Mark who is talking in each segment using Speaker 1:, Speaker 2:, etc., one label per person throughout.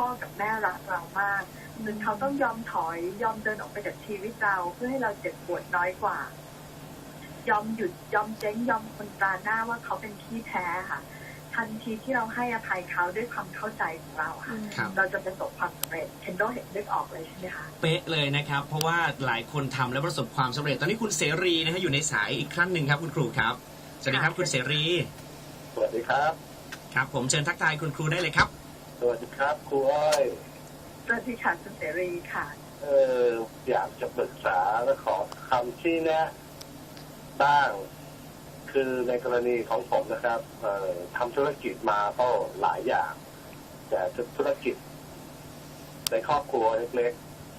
Speaker 1: พ่อกับแม่รักเรามากจนเขาต้องยอมถอยยอมเดินออกไปจากชีวิตเราเพื่อให้เราเจ็บปวดน้อยกว่า ยอมหยุดยอมเจ๊งยอมคนตราหน้าว่าเขาเป็นขี้แพ้ค่ะ ทันทีที่เราให้อภัยเขาด้วยความเข้าใจของเราค่ะ
Speaker 2: ครับ
Speaker 1: เราจะประสบความสำเร็จเคนโดเห็นนึกออกเลยใช่ไหมคะ
Speaker 2: เป๊ะเลยนะครับ เพราะว่าหลายคนทำแล้วประสบความสำเร็จ ตอนนี้คุณเสรีนะฮะอยู่ในสายอีกครั้งหนึ่งครับ คุณครูครับสวัสดีครับคุณเสรี
Speaker 3: สวัสดีครับ
Speaker 2: ครับ ผมเชิญทักทายคุณครูได้เลยครับ
Speaker 3: สวัสดีครับครูอ้อย
Speaker 1: สวัสดีค่ะคุณเสรีค่ะ
Speaker 3: เอออยากจะปรึกษาและขอคำชี้แนะ บ้าง คือในกรณีของผมนะครับ เอ่อทำธุรกิจมาก็หลายอย่าง แต่ธุรกิจ ในครอบครัวเล็ก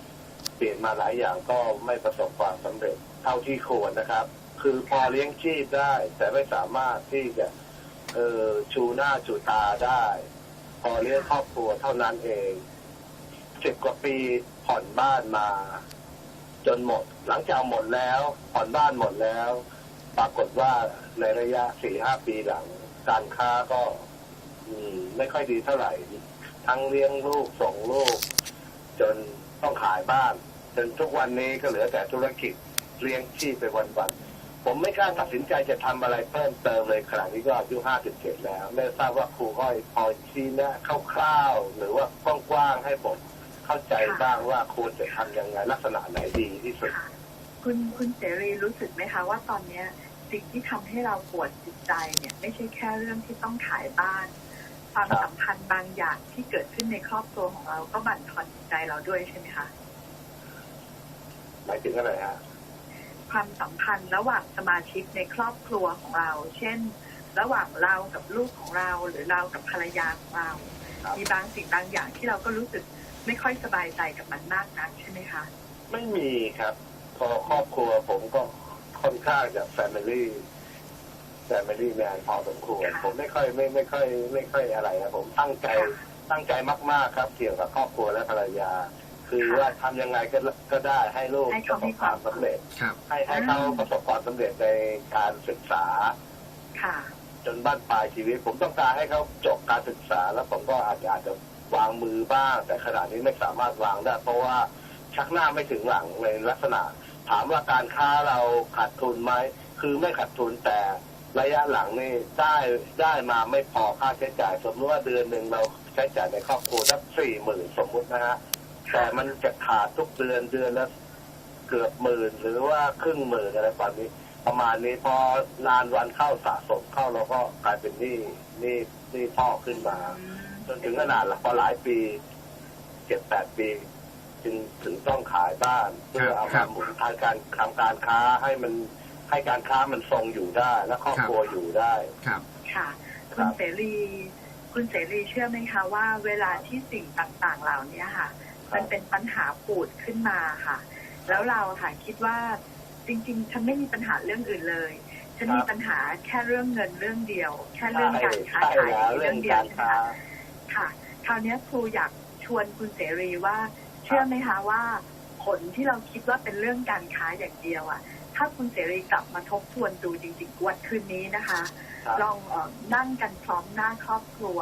Speaker 3: ๆเปลี่ยนมาหลายอย่างก็ไม่ประสบความสำเร็จ เท่าที่ควรนะครับ คือพอเลี้ยงชีพได้ แต่ไม่สามารถที่จะ เออชูหน้าชูตาได้ พอเลี้ยงครอบครัวเท่านั้นเองสิบกว่าปีผ่อนบ้านมา จนหมด หลังจากหมดแล้ว ผ่อนบ้านหมดแล้ว ปรากฏว่าในระยะสี่ห้าปีหลัง การค้าก็ไม่ค่อยดีเท่าไหร่ ทั้งเลี้ยงลูกส่งลูก จนต้องขายบ้าน จนทุกวันนี้ก็เหลือแต่ธุรกิจเลี้ยงชีพไปวันๆ ผมไม่กล้าตัดสินใจจะทำอะไรเพิ่มเติมเลยขณะนี้ก็อายุห้าสิบเจ็ดแล้วไม่ทราบว่าครูอ้อยพอชี้แนะคร่าวๆหรือว่ากว้างๆให้ผมเข้าใจบ้างว่าควรจะทำยังไงลักษณะไหนดีที่สุด
Speaker 1: ค่ะคุณคุณเสรีรู้สึกไหมคะว่าตอนเนี้ยสิ่งที่ทำให้เราปวดจิตใจเนี่ยไม่ใช่แค่เรื่องที่ต้องขายบ้าน ความ
Speaker 3: ครับ
Speaker 1: สัมพันธ์บางอย่างที่เกิดขึ้นในครอบครัวของเราก็บั่นทอนจิตใจเราด้วยใช่ไหมคะ
Speaker 3: หมายถึงอะไรฮะ
Speaker 1: ความสัมพันธ์ระหว่างสมาชิกในครอบครัวของเรา เช่น ระหว่างเรากับลูกของเรา หรือเรากับภรรยาของเรา
Speaker 3: ครับ
Speaker 1: มีบางสิ่งบางอย่างที่เราก็รู้สึกไม่ค่อยสบายใจกับมันมากนักใช่ไหมคะ
Speaker 3: ไม่มีครับ พอครอบครัวผมก็ค่อนข้างจะแฟมิลี่แฟมิลี่แมนพอสมควร
Speaker 1: ค่ะ
Speaker 3: ผมไม่ค่อยไม่ไม่ค่อย ไม่ค่อยอะไรนะผมตั้งใจ
Speaker 1: ค่ะ
Speaker 3: ตั้งใจมาก ๆ ครับ เกี่ยวกับครอบครัวและภรรยา คือ
Speaker 1: ค่ะ
Speaker 3: ว่าทำยังไงก็ก็ได้ให้ลูก
Speaker 1: ให้
Speaker 3: ป
Speaker 1: เขา
Speaker 3: ระส
Speaker 1: มี
Speaker 3: บความ
Speaker 1: ความสุข
Speaker 3: สำเร็จ
Speaker 2: ครับ
Speaker 3: ให้ให้เขาประสบความสำเร็จในการศึกษา
Speaker 1: ค่ะ
Speaker 3: จนบ้านปลายชีวิต ผมต้องการให้เขาจบการศึกษา แล้วผมก็อาจจะอาจจะวางมือบ้าง แต่ขณะนี้ไม่สามารถวางได้ เพราะว่าชักหน้าไม่ถึงหลังในลักษณะ ถามว่าการค้าเราขาดทุนไหมคือไม่ขาดทุนแต่ระยะหลังนี่ได้ได้มาไม่พอค่าใช้จ่าย สมมติว่าเดือนหนึ่งเราใช้จ่ายในครอบครัวสักสี่หมื่นสมมุตินะฮะ แต่มันจะขาดทุกเดือนเดือนละเกือบหมื่นหรือว่าครึ่งหมื่นอะไรประมาณนี้ ประมาณนี้พอนานวันเข้าสะสมเข้าเราก็กลายเป็นหนี้หนี้หนี้พ่อขึ้นมา จนถึงขนาดพอหลายปีเจ็ดแปดปี จึงถึงต้องขายบ้านเพื่อเอา
Speaker 2: ครั
Speaker 3: มา
Speaker 2: บ
Speaker 3: หมุนทางการทำการค้าให้มันให้การค้ามันทรงอยู่ได้ และครอบครัวอยู่ได้
Speaker 2: ครับ
Speaker 1: ค่ะ
Speaker 3: ค
Speaker 1: คุ
Speaker 3: รั
Speaker 1: ณ
Speaker 3: บ
Speaker 1: เสรีคุณเสรีเชื่อไหมคะว่าเวลาที่สิ่งต่างๆ เหล่านี้ค่ะ มันเป็นปัญหาปูดขึ้นมาค่ะ แล้วเราค่ะคิดว่าจริง ๆ ฉันไม่มีปัญหาเรื่องอื่นเลย ฉันมีปัญหาแค่เรื่องเงินเรื่องเดียว แค่เรื่องการค้า
Speaker 3: ใช่
Speaker 1: ขาย
Speaker 3: แล้ว
Speaker 1: เรื่
Speaker 3: เรื่
Speaker 1: อ
Speaker 3: องง
Speaker 1: เดียว
Speaker 3: การ
Speaker 1: ใช่ไหม
Speaker 3: ค้า
Speaker 1: คะค่ะ คราวนี้ครูอยากชวนคุณเสรีว่า เชื่อไหมคะว่า ผลที่เราคิดว่าเป็นเรื่องการค้าอย่างเดียวอะ ถ้าคุณเสรีกลับมาทบทวนดูจริงๆวันคืนนี้นะคะ
Speaker 3: ครับ
Speaker 1: ลองเออนั่งกันพร้อมหน้าครอบครัว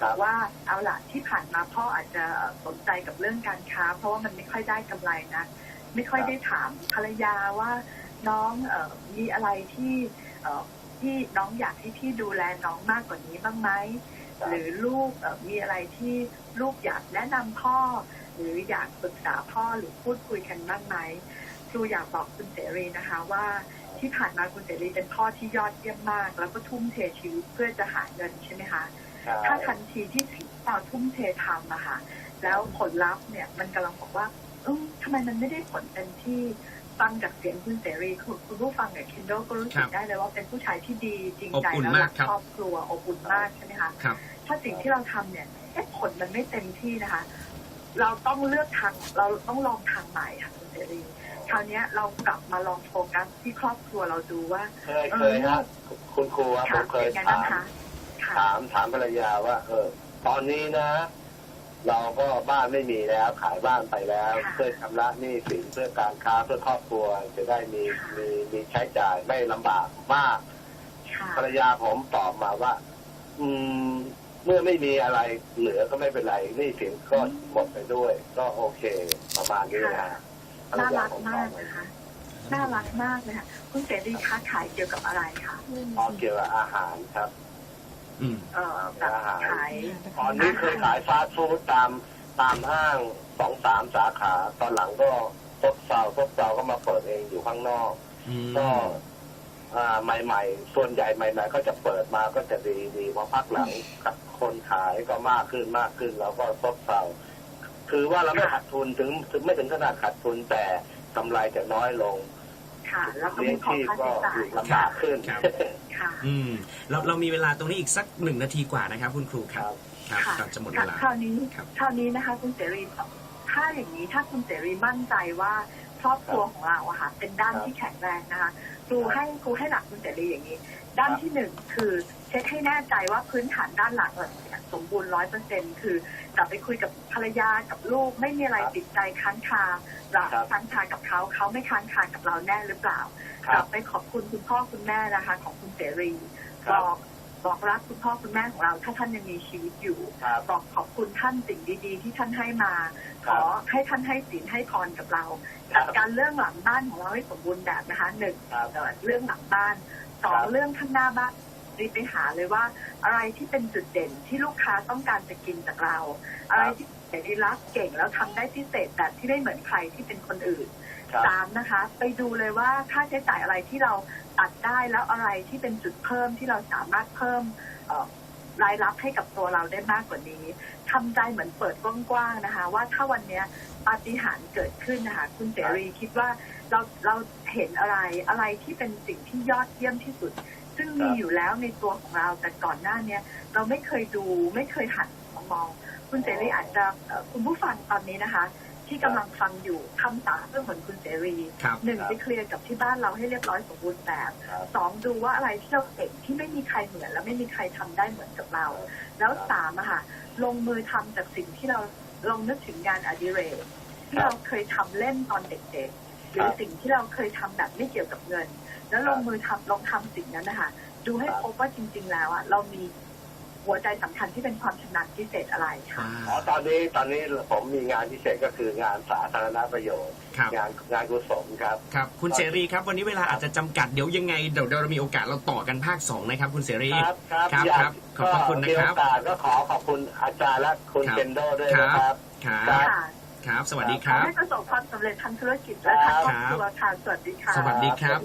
Speaker 3: ครับ
Speaker 1: บอกว่าเอาละที่ผ่านมาพ่ออาจจะสนใจกับเรื่องการค้า เพราะว่ามันไม่ค่อยได้กำไรนะไม่ค่อยได้ถามภรรยาว่าน้องออมีอะไรที่ที่น้องอยากให้พี่ดูแลน้องมากกว่านี้บ้างไหมหรือลูกมีอะไรที่ลูกอยากแนะนำพ่อ หรืออยากปรึกษาพ่อหรือพูดคุยกันบ้างไหมครูอยากบอกคุณเสรีนะคะว่าที่ผ่านมาคุณเสรีเป็นพ่อที่ยอดเยี่ยมมาก แล้วก็ทุ่มเทชีวิตเพื่อจะหาเงินใช่ไหมคะ ถ้าทันทีที่สิ่งที่เราทุ่มเททำอะค่ะแล้วผลลัพธ์เนี่ยมันกำลังบอกว่าเออทำไมมันไม่ได้ผลเต็มที่ฟังจากเสียงคุณเสรีคุณคุณผู้ฟังกับคินโดก็รู้สึ
Speaker 2: ครั
Speaker 1: ก
Speaker 2: บ
Speaker 1: ได้เลยว่าเป็นผู้ชายที่ดีจริงใจ
Speaker 2: อบอุ่น
Speaker 1: แล้ว
Speaker 2: มา
Speaker 1: รั
Speaker 2: ก
Speaker 1: ก
Speaker 2: ครับ
Speaker 1: ครอบครัวอบอุ่นมากใช่ไหมคะ
Speaker 2: ครับ
Speaker 1: ถ้าสิ่งที่เราทำเนี่ยเอ๊ะผลมันไม่เต็มที่นะคะ เราต้องเลือกทางเราต้องลองทางใหม่ค่ะคุณเสรีคราวเนี้ยเรากลับมาลองโฟกัสที่ครอบครัวเราดูว่า
Speaker 3: เคยเคยฮะคุณครูอะผ
Speaker 1: ค่ะ
Speaker 3: มเคย
Speaker 1: เป็นไง
Speaker 3: ถา
Speaker 1: บ้าง
Speaker 3: ม
Speaker 1: คะค่ะ
Speaker 3: ถามถามภรรยาว่า เออ ตอนนี้นะ เราก็บ้านไม่มีแล้ว ขายบ้านไปแล้ว
Speaker 1: ค่ะ
Speaker 3: เพื่อชำระหนี้สินเพื่อการค้าเพื่อครอบครัวจะได้มี
Speaker 1: ค่ะ
Speaker 3: มีมีใช้จ่ายไม่ลำบากมาก
Speaker 1: ค่ะ
Speaker 3: ภรรยาผมตอบมาว่า อืม เมื่อไม่มีอะไรเหลือก็ไม่เป็นไรหนี่สินก็หมดไปด้วย ก็โอเค ประมาณนี้นะฮะภรร
Speaker 1: น่ายารัก
Speaker 3: ของ
Speaker 1: มา
Speaker 3: เขา
Speaker 1: กนะคะ น่ารักมากเลยค่ะ คุณเสรีค้าขายเกี่ยวกับอะไรคะ
Speaker 3: อ๋อเกี่ยวกับอาหารครับ
Speaker 2: อืม
Speaker 1: เอ่อแบบขาย
Speaker 3: ตอนนี้เคยขายฟาสต์ฟู้ดตามตามห้างสองสามสาขา ตอนหลังก็ซบเซาซบเซาก็มาเปิดเองอยู่ข้างนอก
Speaker 2: อืม
Speaker 3: ก็อ่าใหม่ๆ ส่วนใหญ่ใหม่ๆก็จะเปิดมาก็จะดีดีพอพักหลังกับคนขายก็มากขึ้นมากขึ้น แล้วก็ซบเซาคือว่าเราไม่ขาดทุนถึงถึงไม่ถึงขนาดขาดทุนแต่กำไรจะน้อยลง
Speaker 1: ค่ะ แล้วก็
Speaker 3: เลี้ย
Speaker 1: มี
Speaker 3: ง
Speaker 1: ของ
Speaker 3: ชีพ
Speaker 1: ค่า
Speaker 3: ก็
Speaker 1: ใช้จ่าย
Speaker 3: ลำบากขึ้น
Speaker 2: ครับ
Speaker 1: ค่ะ
Speaker 2: อืมเราเรามีเวลาตรงนี้อีกสักหนึ่งนาทีกว่านะครับ คุณครูค
Speaker 3: ครับรับ
Speaker 2: ครับ
Speaker 1: ค่ะ
Speaker 2: ก่อนจะหมดเวลา
Speaker 1: คราวนี้
Speaker 2: ครับ
Speaker 1: คราวนี้นะคะ คุณเสรีถ้าอย่างนี้ถ้าคุณเสรีมั่นใจว่าครอบครัวของเราอะค่ะ เป็นด้าน
Speaker 3: ครับ
Speaker 1: ที่แข็งแรงนะคะครูให้ครูให้หลักคุณเสรีอย่างนี้ ด้าน
Speaker 3: ครับ
Speaker 1: ที่หนึ่งคือเช็คให้แน่ใจว่าพื้นฐานด้านหลักเราเนี่ย สมบูรณ์ร้อยเปอร์เซ็นคือกลับไปคุยกับภรรยากับลูกไม่มีอะไร
Speaker 3: ครับ
Speaker 1: ติดใจค้างคาเรา
Speaker 3: ครับ
Speaker 1: ค้างคากับเขาเขาไม่ค้างคากับเราแน่หรือเปล่า
Speaker 3: ค
Speaker 1: ก
Speaker 3: รั
Speaker 1: ลั
Speaker 3: บบ
Speaker 1: ไปขอบคุณคุณพ่อคุณแม่นะคะ ของคุณเสรี
Speaker 3: ครับ
Speaker 1: บอกบอกรักคุณพ่อคุณแม่ของเรา ถ้าท่านยังมีชีวิตอยู่
Speaker 3: ครับ
Speaker 1: บอกขอบคุณท่านสิ่งดี ๆ ที่ท่านให้มา
Speaker 3: ค
Speaker 1: ข
Speaker 3: รับ
Speaker 1: อให้ท่านให้ศีลให้พรกับเรา
Speaker 3: ครั
Speaker 1: จั
Speaker 3: บ
Speaker 1: ดการเรื่องหลังบ้านของเราให้สมบูรณ์แบบนะคะหนึ่ง
Speaker 3: ครับ
Speaker 1: เอ่อเรื่องหลังบ้านสอ
Speaker 3: ค
Speaker 1: ง
Speaker 3: รับ
Speaker 1: เรื่องข้างหน้าบ้าน รีบไปหาเลยว่า อะไรที่เป็นจุดเด่นที่ลูกค้าต้องการจะกินจากเรา อะไรที่เสรีรักเก่งแล้วทำได้พิเศษแบบที่ไม่เหมือนใครที่เป็นคนอื่น
Speaker 3: ครับ
Speaker 1: สามนะคะ ไปดูเลยว่าค่าใช้จ่ายอะไรที่เราตัดได้แล้วอะไรที่เป็นจุดเพิ่มที่เราสามารถเพิ่มเอ่อรายรับให้กับตัวเราได้มากกว่านี้ทำใจเหมือนเปิดกว้างๆนะคะ ว่าถ้าวันเนี้ยปาฏิหาริย์เกิดขึ้นนะคะ คุณเสรีคิดว่าเราเราเห็นอะไรอะไรที่เป็นสิ่งที่ยอดเยี่ยมที่สุด ซึ่งมีอยู่แล้วในตัวของเราแต่ก่อนหน้าเนี้ยเราไม่เคยดูไม่เคยหันมอง คุณเสรีอาจจะเอ่อคุณผู้ฟังตอนนี้นะคะ ที่กำลังฟังอยู่คำสามเรื่องเหมือนคุณเสรี
Speaker 2: ครับ
Speaker 1: หนึ่ง
Speaker 3: ครับ
Speaker 1: ไปเคลียร์กับที่บ้านเราให้เรียบร้อยสมบูรณ์แบบ
Speaker 3: ครับ
Speaker 1: สองดูว่าอะไรที่เราเก่งที่ไม่มีใครเหมือน และไม่มีใครทำได้เหมือนกับเรา แล้วสามอะค่ะลงมือทำจากสิ่งที่เราลองนึกถึงงานอดิเรกที่เราเคยทำเล่นตอนเด็กๆหรือสิ่งที่เราเคยทำแบบไม่เกี่ยวกับเงิน แล้วลงมือทำลองทำสิ่งนั้นนะคะดูให้พบว่าจริง ๆ แล้วอะเรามีหัวใจสำคัญที่เป็นความชำนาญพิเศษอะไรค่ะ
Speaker 3: อ๋อตอนนี้ตอนนี้ผมมีงานพิเศษก็คืองานสาธารณประโยชน์
Speaker 2: ครับ
Speaker 3: งานงานกุศลครับ
Speaker 2: ครับคุณเสรีครับ วันนี้เวลาอาจจะจำกัดเดี๋ยวยังไงเดี๋ยวเดี๋ยวเรามีโอกาสเราต่อกันภาคสองนะครับ คุณเสรี
Speaker 3: ครับครับ
Speaker 2: ครับ
Speaker 3: อยาก
Speaker 2: ครับขอบพระคุณนะครับ
Speaker 3: มีโอกาสก็ขอขอบคุณอาจารย์และคุณ
Speaker 2: ครับ
Speaker 3: เคนโดด้วยนะครับ
Speaker 2: ครับ
Speaker 3: ครับ
Speaker 1: ค่ะ
Speaker 2: ครับสวัสดีค
Speaker 1: ขอ
Speaker 2: รับ
Speaker 1: ให้ประสบความสำเร็จทางธุรกิจและทางครอบครัวค่ะสวัสดีค่ะ
Speaker 2: สวัสดีครับ